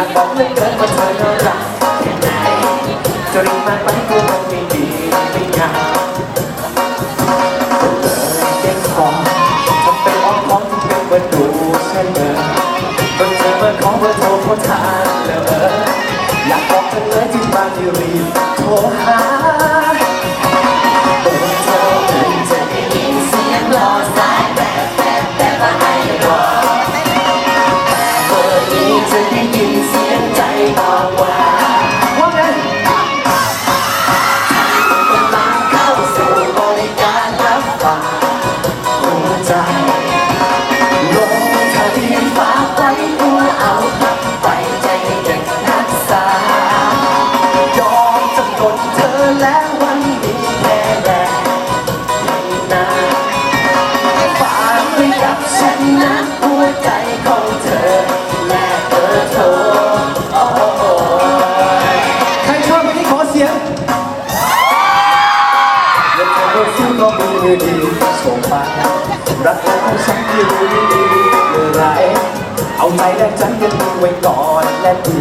ากบอกเหลือเกินว่าเธอรักแค่ไหนจะรีบมาไปกลัวมัไม่ดีไม่งามเลอเก่งของทำเป็นอ้อมค้อมทำเป็นเบอร์ดูเช่นเดิมก็เจอเบอร์ของเบอร์โทรเขาทานแล้วเอออยากบอกเธอเลยที่บ้านที่รีบโทรหา แล้วันนี้แม่แรงนาฝากไว้กับฉันนะหัวใจของเธอ และเบอร์โทรโอ้โหใครชอบวันนี้ขอเสียงยังคงรู้สึกก็มือดีส่งไปรักแท้ของฉันที่รู้ดีเมื่อไรเอาใจและใจกันไว้ก่อนและดี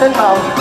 真好